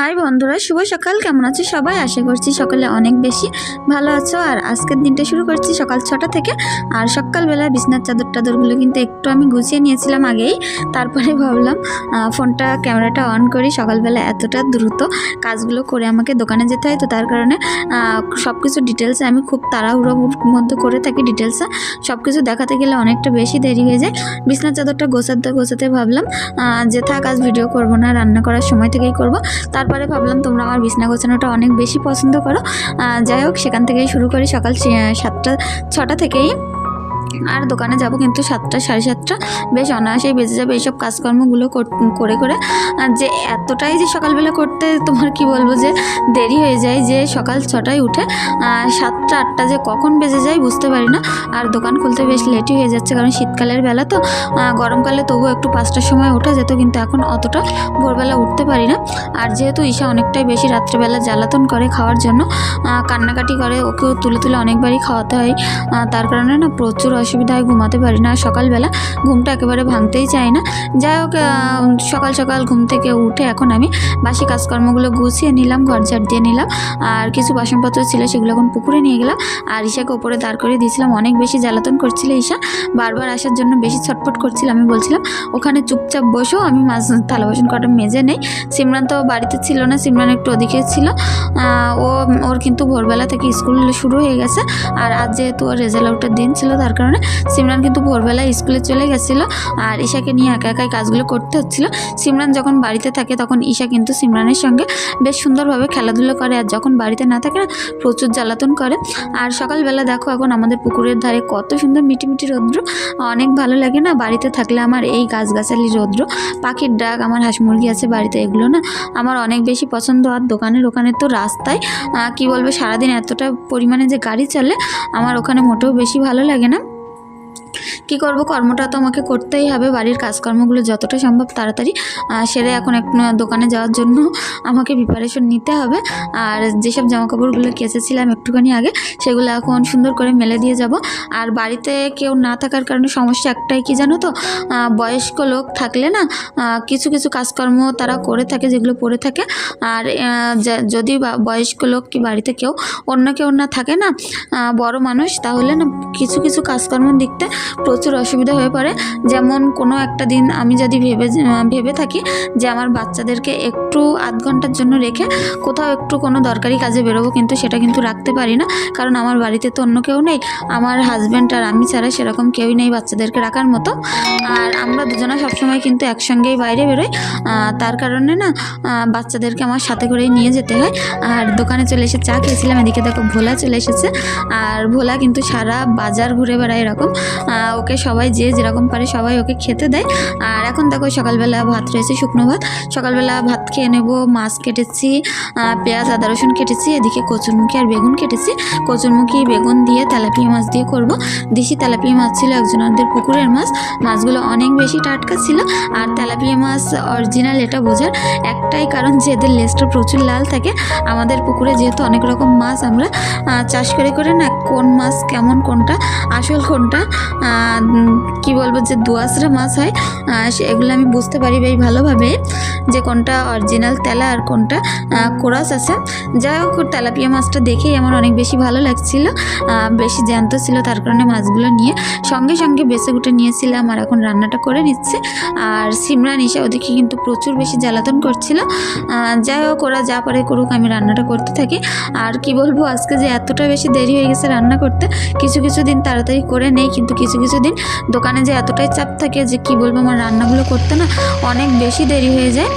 High বন্ধুরা, শুভ সকাল। কেমন আছো সবাই? আশা করছি সকালে অনেক বেশি ভালো আছো। আর আজকের দিনটা শুরু করছি সকাল ছটা থেকে। আর সকালবেলা বিছনার চাদর টাদরগুলো কিন্তু একটু আমি গুছিয়ে নিয়েছিলাম আগেই। তারপরে ভাবলাম ফোনটা, ক্যামেরাটা অন করি। সকালবেলা এতটা দ্রুত কাজগুলো করে আমাকে দোকানে যেতে হয়। তো তার কারণে সব কিছু ডিটেলসে আমি খুব তাড়াহুড়োর মধ্যে করে থাকি ডিটেলসে সব কিছু দেখাতে গেলে অনেকটা বেশি দেরি হয়ে যায়। বিছনার চাদরটা গোছাতে গোছাতে ভাবলাম যে থাক আজ ভিডিও করব না, রান্না করার সময় থেকেই করব। তারপরে ভাবলাম তোমরা আমার বিছনা গোছানোটা অনেক বেশি পছন্দ করো। যাই হোক, সেখান থেকেই শুরু করি সকাল সাতটা, ছটা থেকেই। আর দোকানে যাব কিন্তু সাতটা, সাড়ে সাতটা। বেশ অনায়াসেই বেজে যাবে এইসব কাজকর্মগুলো করে করে আর যে এতটাই যে সকালবেলা করতে তোমার কি বলব যে দেরি হয়ে যায় যে সকাল ছটায় উঠে সাতটা, আটটা যে কখন বেজে যায় বুঝতে পারি না। আর দোকান খুলতে বেশ লেটই হয়ে যাচ্ছে, কারণ শীতকালের বেলা তো। গরমকালে তবুও একটু পাঁচটার সময় ওঠা যেত, কিন্তু এখন অতটা ভোরবেলা উঠতে পারি না। আর যেহেতু ঈশা অনেকটাই বেশি রাত্রেবেলা জ্বালাতন করে খাওয়ার জন্য কান্নাকাটি করে, ওকেও তুলে তুলে অনেকবারই খাওয়াতে হয়। তার কারণে না প্রচুর অসুবিধা হয়, ঘুমাতে পারি না। সকালবেলা ঘুমটা একেবারে ভাঙতেই চাই না। যাই হোক সকাল সকাল ঘুম থেকে উঠে এখন আমি বাসি কাজকর্মগুলো গুছিয়ে নিলাম, ঘর ঝাড় দিয়ে নিলাম। আর কিছু বাসনপত্র ছিল সেগুলো এখন পুকুরে নিয়ে গেলাম। আর ঈশাকে ওপরে দাঁড় করে দিয়েছিলাম। অনেক বেশি জ্বালাতন করছিল ঈশা। বারবার আসার জন্য বেশি ছটফট করছিল, আমি বলছিলাম, ওখানে চুপচাপ বসো, আমি মাছ, থালা বাসন কটা মেজে নেই। সিমরান তো বাড়িতে ছিল না, সিমরান একটু ওদিকে ছিল। ও, ওর কিন্তু ভোরবেলা থেকে স্কুল শুরু হয়ে গেছে। আর আজ যেহেতু ওর রেজাল্ট আউটের দিন ছিল, তার কারণে সিমরান কিন্তু ভোরবেলা স্কুলে চলে গেছিল আর ঈশাকে নিয়ে একা একাই কাজগুলো করতে হচ্ছিল। সিমরান যখন বাড়িতে থাকে তখন ঈশা কিন্তু সিমরানের সঙ্গে বেশ সুন্দরভাবে খেলাধুলো করে আর যখন বাড়িতে না থাকে না, প্রচুর জ্বালাতন করে। আর সকালবেলা দেখো এখন আমাদের পুকুরের ধারে কত সুন্দর মিটি মিটি রৌদ্র। অনেক ভালো লাগে না বাড়িতে থাকলে আমার এই গাছগাছালি রৌদ্র। পাখির ডাক, আমার হাঁস মুরগি আছে বাড়িতে এগুলো না আমার অনেক বেশি পছন্দ। আর দোকানের ওখানে তো রাস্তায় কি বলব, সারাদিন এতটা পরিমাণে যে গাড়ি চলে, আমার ওখানে মোটেও বেশি ভালো লাগে না। কি করব? কর্মটা তো আমাকে করতেই হবে। বাড়ির কাজকর্মগুলো যতটা সম্ভব তাড়াতাড়ি সেরে এখন এক দোকানে যাওয়ার জন্য আমাকে প্রিপারেশন নিতে হবে। আর যেসব জামা কাপড়গুলো কেচেছিলাম একটুখানি আগে, সেগুলো এখন সুন্দর করে মেলে দিয়ে যাব। আর বাড়িতে কেউ না থাকার কারণে সমস্যা একটাই কি জানো তো? বয়স্ক লোক থাকলে না কিছু কিছু কাজকর্ম তারা করে থাকে, যেগুলো পড়ে থাকে। আর যদি বয়স্ক লোক কি বাড়িতে কেউ, অন্য কেউ না থাকে না বড় মানুষ, তাহলে না কিছু কিছু কাজকর্ম দেখতে প্রচুর অসুবিধা হয়ে পড়ে। যেমন কোনো একটা দিন আমি যদি ভেবে ভেবে থাকি যে আমার বাচ্চাদেরকে একটু আধ ঘণ্টার জন্য রেখে কোথাও একটু কোনো দরকারি কাজে বেরোবো কিন্তু সেটা কিন্তু রাখতে পারি না। কারণ আমার বাড়িতে তো অন্য কেউ নেই। আমার হাজব্যান্ড আর আমি ছাড়া সেরকম কেউই নেই বাচ্চাদেরকে রাখার মতো। আর দুজনা সবসময় কিন্তু একসঙ্গেই বাইরে আহ, তার কারণে না বাচ্চাদেরকে আমার সাথে করেই নিয়ে যেতে হয়। আর দোকানে চলে এসে চা খেয়েছিলাম এদিকে দেখো ভোলা চলে এসেছে। আর ভোলা কিন্তু সারা বাজার ঘুরে বেড়ায় এরকম। ওকে সবাই যে যেরকম পারে সবাই ওকে খেতে দেয়। আর এখন দেখো সকালবেলা ভাত রয়েছে শুকনো ভাত। সকালবেলা ভাত খেয়ে নেব মাছ কেটেছি পেঁয়াজ আদা রসুন কেটেছি এদিকে কচুরমুখী আর বেগুন কেটেছি। কচুরমুখী বেগুন দিয়ে তেলাপিয়া মাছ দিয়ে করব। দেশি তেলাপিয়া মাছ ছিল একজনদের পুকুরের মাছ। মাছগুলো অনেক বেশি টাটকা ছিল আর তেলাপিয়া মাছ অরিজিনাল এটা বোঝার একটাই কারণ যে এদের লেজটা প্রচুর লাল থাকে। আমাদের পুকুরে যেহেতু অনেক রকম মাছ আমরা চাষ করে করে না কোন মাছ কেমন কোনটা, আসল কোনটা কি বলব যে দোয়াশরা মাছ হয় সেগুলো আমি বুঝতে পারি বেশ ভালোভাবে যে কোনটা অরিজিনাল তেলা আর কোনটা কোরাস আছে। যাই হোক, তেলাপিয়া মাছটা দেখেই আমার অনেক বেশি ভালো লাগছিল বেশি জ্যান্ত ছিল তার কারণে মাছগুলো নিয়ে সঙ্গে সঙ্গে বেছে গুটে নিয়েছিলাম আর এখন রান্নাটা করে নিচ্ছে। আর সিমরান এসে ওদিকে কিন্তু প্রচুর বেশি জ্বালাতন করছিল। যাই হোক, ওরা যা পারে করুক, আমি রান্নাটা করতে থাকি। আর কি বলব, আজকে যে এতটা বেশি দেরি হয়ে গেছে রান্না করতে, কিছু কিছু দিন তাড়াতাড়ি করে নেই, কিন্তু কিছু কিছু দিন দোকানে যে এতটাই চাপ থাকে যে কি বলব, আমার রান্নাগুলো করতে না অনেক বেশি দেরি হয়ে যায়।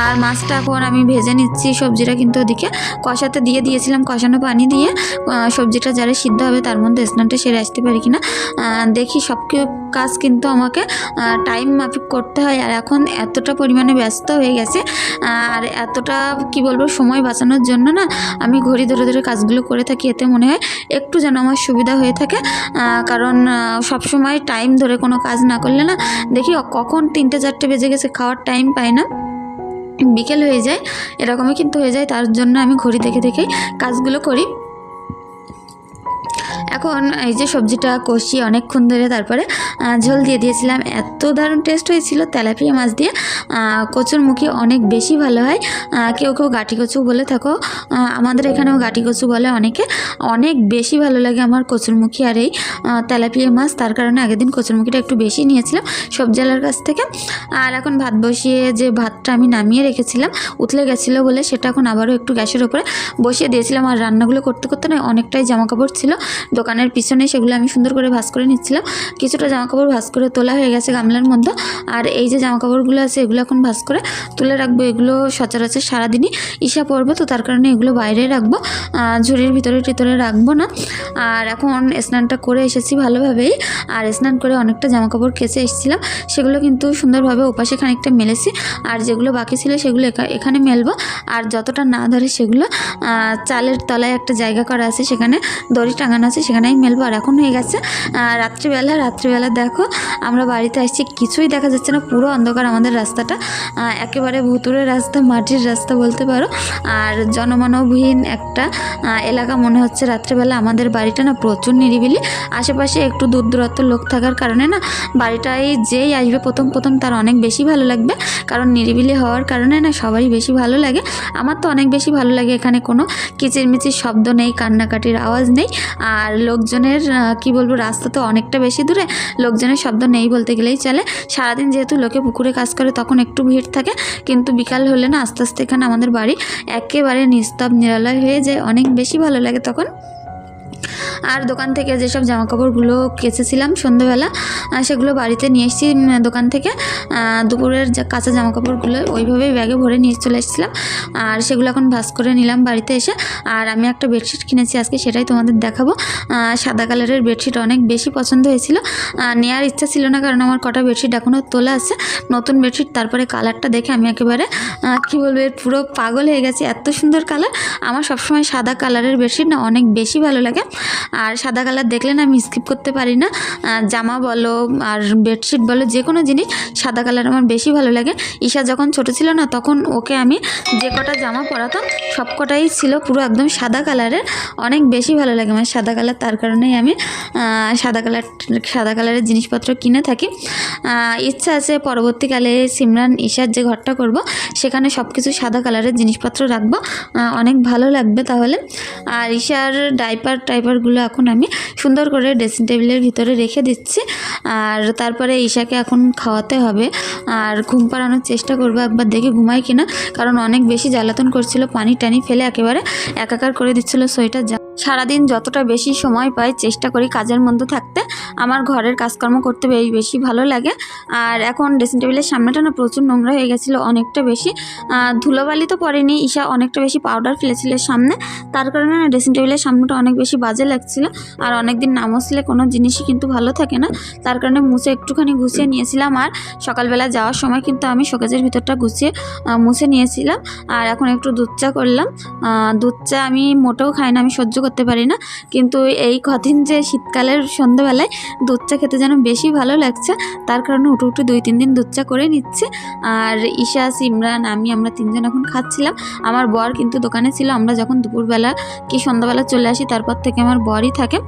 আর মাছটা এখন আমি ভেজে নিচ্ছি সবজিটা কিন্তু ওদিকে। কষাতে দিয়ে দিয়েছিলাম, কষানো পানি দিয়ে। সবজিটা যারা সিদ্ধ হবে তার মধ্যে স্নানটা সেরে আসতে পারি কিনা। দেখি সব কাজ কিন্তু আমাকে টাইম মাফিক করতে হয়। আর এখন এতটা পরিমাণে ব্যস্ত হয়ে গেছে, আর এতটা কি বলব, সময় বাঁচানোর জন্য না আমি ঘড়ি ধরে ধরে কাজগুলো করে থাকি। এতে মনে হয় একটু যেন আমার সুবিধা হয়ে থাকে। কারণ সব সময় টাইম ধরে কোনো কাজ না করলে না, দেখি কখন তিনটে, চারটে বেজে গেছে, খাওয়ার টাইম পাই না। বিকেল হয়ে যায়, এরকমই কিন্তু হয়ে যায়। তার জন্য আমি ঘড়ি দেখে দেখে কাজগুলো করি। এখন এই যে সবজিটা কষি অনেকক্ষণ ধরে তারপরে ঝোল দিয়ে দিয়েছিলাম। এত দারুণ টেস্ট হয়েছিল তেলাপিয়া মাছ দিয়ে। কচুর মুখি অনেক বেশি ভালো হয়। কেউ কেউ গাটি কচু বলে থাকো। আমাদের এখানেও গাটি কচু বলে অনেকে। অনেক বেশি ভালো লাগে আমার কচুরমুখী আর এই তেলাপিয়া মাছ। তার কারণে আগের দিন কচুরমুখীটা একটু বেশি নিয়েছিলাম সবজিওয়ালার কাছ থেকে। আর এখন ভাত বসিয়ে যে ভাতটা আমি নামিয়ে রেখেছিলাম, উতলে গেছিল বলে সেটা এখন আবারও একটু গ্যাসের ওপরে বসিয়ে দিয়েছিলাম। আর রান্নাগুলো করতে করতে না অনেকটাই জামা কাপড় ছিল। দোকানের পিছনে সেগুলো আমি সুন্দর করে ভাঁজ করে নিচ্ছিলাম। কিছুটা জামা কাপড় ভাঁজ করে তোলা হয়ে গেছে গামলার মধ্যে। আর এই যে জামা কাপড়গুলো আছে, এগুলো এখন ভাঁজ করে তুলে রাখব। এগুলো সচরাচর সারাদিনই ঈশা পড়বে তো তার কারণে এগুলো বাইরে রাখব। ঝুড়ির ভিতরে টিতরে রাখব না। আর এখন স্নানটা করে এসেছি ভালোভাবেই। আর স্নান করে অনেকটা জামা কাপড় কেচে এসেছিলাম। সেগুলো কিন্তু সুন্দরভাবে ওপাশে খানিকটা মেলেছি। আর যেগুলো বাকি ছিল সেগুলো এখানে মেলবো। আর যতটা না ধরে সেগুলো চালের তলায় একটা জায়গা করা আছে, সেখানে দড়ি টাঙানো আছে সেখানেই মেলবো। আর এখন হয়ে গেছে রাত্রিবেলা। রাত্রিবেলা দেখো, আমরা বাড়িতে আসছি। কিছুই দেখা যাচ্ছে না, পুরো অন্ধকার আমাদের রাস্তাটা। একেবারে ভুতুরে রাস্তা, মাটির রাস্তা বলতে পারো। আর জনমানবহীন একটা এলাকা মনে হচ্ছে রাত্রিবেলা। আমাদের বাড়িটা না প্রচুর নিরিবিলি। আশেপাশে একটু দূর দূরত্ব লোক থাকার কারণে না, বাড়িটায় যেই আসবে প্রথম প্রথম তার অনেক বেশি ভালো লাগবে। কারণ নিরিবিলি হওয়ার কারণে না সবারই বেশি ভালো লাগে। আমার তো অনেক বেশি ভালো লাগে এখানে কোনো কিচিরমিচির শব্দ নেই, কান্নাকাটির আওয়াজ নেই। আর লোকজনের কি বলব, রাস্তা তো অনেকটা বেশি দূরে, লোকজনের শব্দ নেই বলতে গেলেই চলে। সারাদিন যেহেতু লোকে পুকুরে কাজ করে, তখন একটু ভিড় থাকে, কিন্তু বিকাল হলে না, আস্তে আস্তে এখানে আমাদের বাড়ি একেবারে নিস্তব নিরালয় হয়ে যায়, অনেক বেশি ভালো লাগে তখন। আর দোকান থেকে যেসব জামা কাপড়গুলো কেচেছিলাম সন্ধ্যেবেলা সেগুলো বাড়িতে নিয়ে এসেছি দোকান থেকে। দুপুরের যা কাঁচা জামা কাপড়গুলো ওইভাবেই ব্যাগে ভরে নিয়ে চলে এসেছিলাম। আর সেগুলো এখন ভাস করে নিলাম বাড়িতে এসে। আর আমি একটা বেডশিট কিনেছি আজকে, সেটাই তোমাদের দেখাবো। সাদা কালারের বেডশিট অনেক বেশি পছন্দ হয়েছিল। নেওয়ার ইচ্ছা ছিল না, কারণ আমার কটা বেডশিট এখনও তোলা আছে। নতুন বেডশিট, তারপরে কালারটা দেখে আমি একেবারে কী বলব পুরো পাগল হয়ে গেছে। এত সুন্দর কালার। আমার সবসময় সাদা কালারের বেডশিট না অনেক বেশি ভালো লাগে। আর সাদা কালার দেখলে না আমি স্কিপ করতে পারি না। জামা বলো আর বেডশিট বলো যে কোনো জিনিস সাদা কালার আমার বেশি ভালো লাগে। ঈশা যখন ছোট ছিল না, তখন ওকে আমি যে কটা জামা পরাতাম, সব কটাই ছিল পুরো একদম সাদা কালারের। অনেক বেশি ভালো লাগে আমার সাদা কালার, তার কারণেই আমি সাদা কালার, সাদা কালারের জিনিসপত্র কিনে থাকি। ইচ্ছা আছে পরবর্তীকালে সিমরান, ঈশার যে ঘরটা করব, সেখানে সব কিছু সাদা কালারের জিনিসপত্র রাখব। অনেক ভালো লাগবে তাহলে। আর ঈশার ডাইপার টাইপারগুলো এখন আমি সুন্দর করে ড্রেসিং টেবিলের ভিতরে রেখে দিচ্ছি। আর তারপরে ঈশাকে এখন খাওয়াতে হবে। আর ঘুম পাড়ানোর চেষ্টা করব একবার দেখে ঘুমায় কিনা। কারণ অনেক বেশি জ্বালাতন করছিল পানি টানি ফেলে একেবারে একাকার করে দিচ্ছিল সোয়েটার সারাদিন যতটা বেশি সময় পাই চেষ্টা করি কাজের মধ্যে থাকতে, আমার ঘরের কাজকর্ম করতে বেশ বেশি ভালো লাগে। আর এখন ড্রেসিং টেবিলের সামনেটা না প্রচুর নোংরা হয়ে গেছিল অনেকটা বেশি। ধুলোবালি তো পড়েনি, ঈশা অনেকটা বেশি পাউডার ফেলেছিল সামনে। তার কারণে না ড্রেসিং টেবিলের সামনেটা অনেক বেশি বাজে লাগছিল। আর অনেক দিন না মুছলে কোনো জিনিসই কিন্তু ভালো থাকে না। তার কারণে মুছে একটুখানি গুছিয়ে নিয়েছিলাম। আর সকালবেলা যাওয়ার সময় কিন্তু আমি শোকেজের ভিতরটা গুছিয়ে মুছে নিয়েছিলাম। আর এখন একটু দুধ চা করলাম। দুধ চা আমি মোটেও খাই না, আমি সহ্য করতে পারি না। কিন্তু এই কদিন যে শীতকালের সন্ধ্যেবেলায় দুধ চা খেতে যেন বেশি ভালো লাগছে, তার কারণে উঠে উঠে দুই তিন দিন দুধ চা করে নিচ্ছে। আর ঈশা, সিমরান, আমি আমরা তিনজন এখন খাচ্ছিলাম। আমার বর কিন্তু দোকানে ছিল, আমরা যখন দুপুরবেলা কি সন্ধ্যাবেলা চলে আসি, তারপর থেকে আমার বরই থাকে।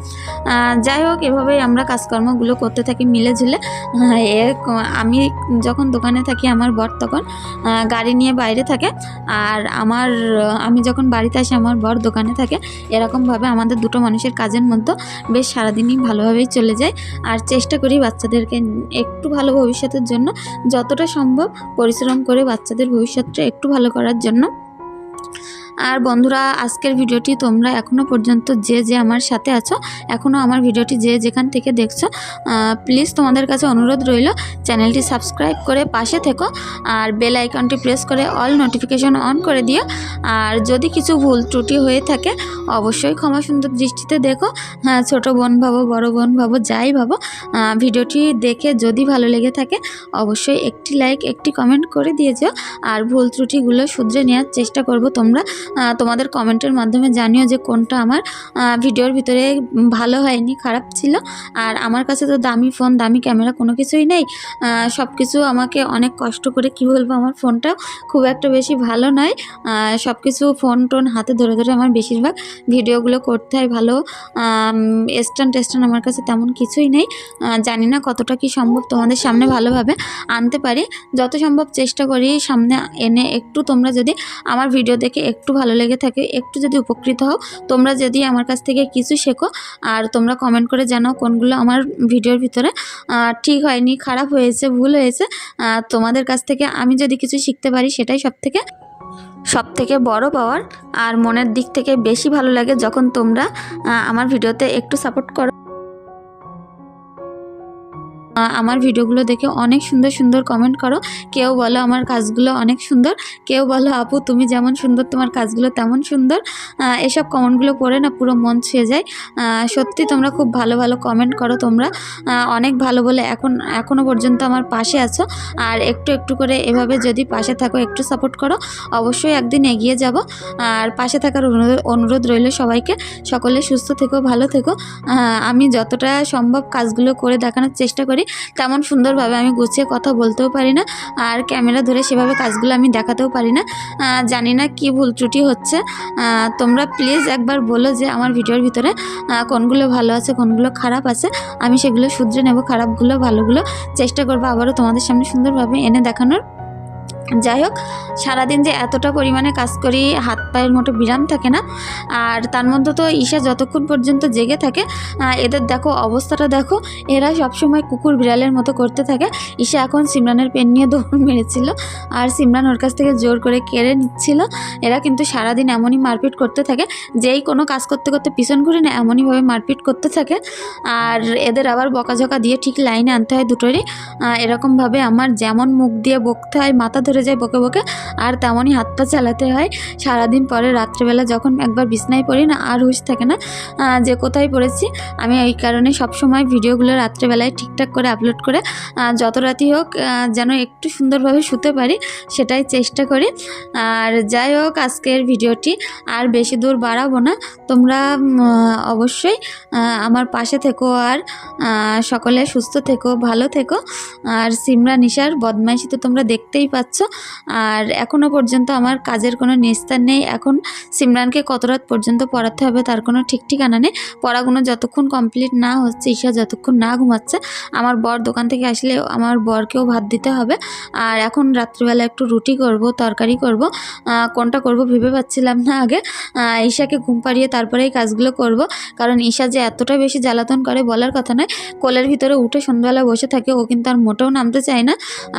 যাই হোক, এভাবেই আমরা কাজকর্মগুলো করতে থাকি মিলে ঝুলে। আমি যখন দোকানে থাকি, আমার বর তখন গাড়ি নিয়ে বাইরে থাকে। আর আমার, আমি যখন বাড়িতে আসি, আমার বর দোকানে থাকে। এরকমভাবে আমাদের দুটো মানুষের কাজের মধ্যে বেশ সারাদিনই ভালোভাবেই চলে যায়। আর চেষ্টা করি বাচ্চাদেরকে একটু ভালো ভবিষ্যতের জন্য, যতটা সম্ভব পরিশ্রম করে বাচ্চাদের ভবিষ্যৎটা একটু ভালো করার জন্য। আর বন্ধুরা, আজকের ভিডিওটি তোমরা এখনও পর্যন্ত যে যে আমার সাথে আছো এখনও আমার ভিডিওটি যে যেখান থেকে দেখছ প্লিজ তোমাদের কাছে অনুরোধ রইল, চ্যানেলটি সাবস্ক্রাইব করে পাশে থেকো আর বেল আইকনটি প্রেস করে অল নোটিফিকেশন অন করে দিও। আর যদি কিছু ভুল ত্রুটি হয়ে থাকে, অবশ্যই ক্ষমা সুন্দর দৃষ্টিতে দেখো। হ্যাঁ ছোটো বোন ভাবো, বড় বোন ভাবো, যাই ভাবো ভিডিওটি দেখে যদি ভালো লেগে থাকে, অবশ্যই একটি লাইক একটি কমেন্ট করে দিয়ে যেও। আর ভুল ত্রুটিগুলো শুধরে নেওয়ার চেষ্টা করব তোমরা। তোমাদের কমেন্টের মাধ্যমে জানিও যে কোনটা আমার ভিডিওর ভিতরে ভালো হয়নি, খারাপ ছিল। আর আমার কাছে তো দামি ফোন, দামি ক্যামেরা কোনো কিছুই নেই। সব কিছু আমাকে অনেক কষ্ট করে, কী বলব, আমার ফোনটাও খুব একটা বেশি ভালো নয়। সব কিছু ফোন টোন হাতে ধরে ধরে আমার বেশিরভাগ ভিডিওগুলো করতে হয়, ভালো স্ট্যান্ড টেস্টান আমার কাছে তেমন কিছুই নেই। জানি না কতটা কি সম্ভব তোমাদের সামনে ভালোভাবে আনতে পারি। যত সম্ভব চেষ্টা করি সামনে এনে একটু তোমরা যদি আমার ভিডিও দেখে একটু ভালো লেগে থাকে, একটু যদি উপকৃত হও, তোমরা যদি আমার কাছ থেকে কিছু শেখো, আর তোমরা কমেন্ট করে জানাও কোনগুলো আমার ভিডিওর ভিতরে। ঠিক হয়নি, খারাপ হয়েছে, ভুল হয়েছে তোমাদের কাছ থেকে আমি যদি কিছু শিখতে পারি, সেটাই সব থেকে সব থেকে বড় পাওয়ার আর মনের দিক থেকে বেশি ভালো লাগে যখন তোমরা আমার ভিডিওতে একটু সাপোর্ট করো। আমার ভিডিওগুলো দেখে অনেক সুন্দর সুন্দর কমেন্ট করো। কেউ বলো আমার কাজগুলো অনেক সুন্দর, কেউ বলো, আপু, তুমি যেমন সুন্দর, তোমার কাজগুলো তেমন সুন্দর। এসব কমেন্টগুলো পড়ে না, পুরো মন ছুঁয়ে যায়। সত্যি তোমরা খুব ভালো ভালো কমেন্ট করো তোমরা। অনেক ভালো বলে এখন এখনও পর্যন্ত আমার পাশে আছো। আর একটু একটু করে এভাবে যদি পাশে থাকো, একটু সাপোর্ট করো, অবশ্যই একদিন এগিয়ে যাব। আর পাশে থাকার অনুরোধ রইল সবাইকে। সকলে সুস্থ থেকো, ভালো থেকো। আমি যতটা সম্ভব কাজগুলো করে দেখানোর চেষ্টা করি। তেমন সুন্দরভাবে আমি গুছিয়ে কথা বলতেও পারি না আর ক্যামেরা ধরে সেভাবে কাজগুলো আমি দেখাতেও পারি না। জানি না কি ভুল ত্রুটি হচ্ছে। তোমরা প্লিজ একবার বলো যে আমার ভিডিওর ভিতরে কোনগুলো ভালো আছে, কোনগুলো খারাপ আছে। আমি সেগুলো শুধরে নেব, খারাপগুলো, ভালোগুলো। চেষ্টা করব আবারও তোমাদের সামনে সুন্দরভাবে এনে দেখানোর। যাই হোক, সারাদিন যে এতটা পরিমাণে কাজ করি, হাত পায়ের মতো বিরাম থাকে না। আর তার মধ্যে তো ঈশা যতক্ষণ পর্যন্ত জেগে থাকে এদের দেখো অবস্থাটা দেখো, এরা সবসময় কুকুর বিড়ালের মতো করতে থাকে। ঈশা এখন সিমরানের পেন নিয়ে দৌড় মেরেছিল আর সিমরান ওর কাছ থেকে জোর করে কেড়ে নিচ্ছিল। এরা কিন্তু সারাদিন এমনই মারপিট করতে থাকে, যেই কোনো কাজ করতে করতে পিছন ঘুরে না এমনইভাবে মারপিট করতে থাকে। আর এদের আবার বকাঝকা দিয়ে ঠিক লাইনে আনতে হয় দুটোরই। এরকমভাবে আমার যেমন মুখ দিয়ে বকতে হয়, মাথা ধরে যায় বকে বকে, আর তেমনই হাত পা চালাতে হয়। সারাদিন পরে রাত্রেবেলা যখন একবার বিছনায় পড়ি না, আর হুশ থাকে না যে কোথায় পড়েছি, আমি এই কারণে সবসময় ভিডিওগুলো রাত্রেবেলায় ঠিকঠাক করে আপলোড করে যত রাতি হোক যেন একটু সুন্দরভাবে শুতে পারি, সেটাই চেষ্টা করি। আর যাই হোক, আজকের ভিডিওটি আর বেশি দূর বাড়াবো না। তোমরা অবশ্যই আমার পাশে থেকো আর সকলে সুস্থ থেকো, ভালো থেকো। আর সিমরা, নিশার, বদমাইশি তো তোমরা দেখতেই পাচ্ছ। আর এখনও পর্যন্ত আমার কাজের কোনো নিস্তার নেই। এখন সিমরানকে কত রাত পর্যন্ত পড়াতে হবে তার কোনো ঠিক ঠিকানা নেই। পড়াগুলো যতক্ষণ কমপ্লিট না হচ্ছে, ঈশা যতক্ষণ না ঘুমাচ্ছে, আমার বর দোকান থেকে আসলে আমার বরকেও ভাত দিতে হবে। আর এখন রাত্রিবেলা একটু রুটি করব, তরকারি করব কোনটা করব ভেবে পাচ্ছিলাম না আগে। ঈশাকে ঘুম পাড়িয়ে তারপরে এই কাজগুলো করব। কারণ ঈশা যে এতটা বেশি জ্বালাতন করে বলার কথা নয়, কোলের ভিতরে উঠে সন্ধ্যাবেলা বসে থাকে, ও কিন্তু আর মোটেও নামতে চায় না।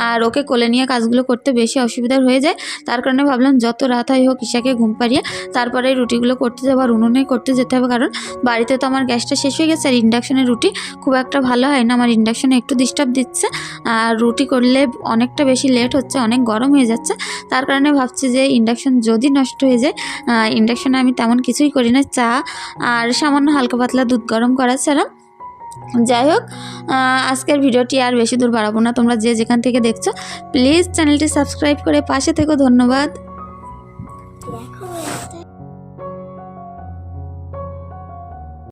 আর ওকে কোলে নিয়ে কাজগুলো করতে বেশি অসুবিধার হয়ে যায়, তার কারণে ভাবলাম যত রাত হয় হোক ঈশাকে ঘুম পাড়িয়ে তারপরে রুটিগুলো করতে যাব আর উনুনে করতে যেতে হবে, কারণ বাড়িতে তো আমার গ্যাসটা শেষ হয়ে গেছে আর ইন্ডাকশনের রুটি খুব একটা ভালো হয় না, আমার ইন্ডাকশনে একটু ডিস্টার্ব দিচ্ছে, আর রুটি করলে অনেকটা বেশি লেট হচ্ছে, অনেক গরম হয়ে যাচ্ছে, তার কারণে ভাবছি যে ইন্ডাকশন যদি নষ্ট হয়ে যায় ইন্ডাকশনে আমি তেমন কিছুই করি না, চা আর সামান্য হালকা পাতলা দুধ গরম করা ছাড়া যাই হোক আজকের ভিডিওটি আর বেশি দূর বাড়াবো না। তোমরা যে যেখান থেকে দেখছ প্লিজ চ্যানেলটি সাবস্ক্রাইব করে পাশে থেকো। ধন্যবাদ।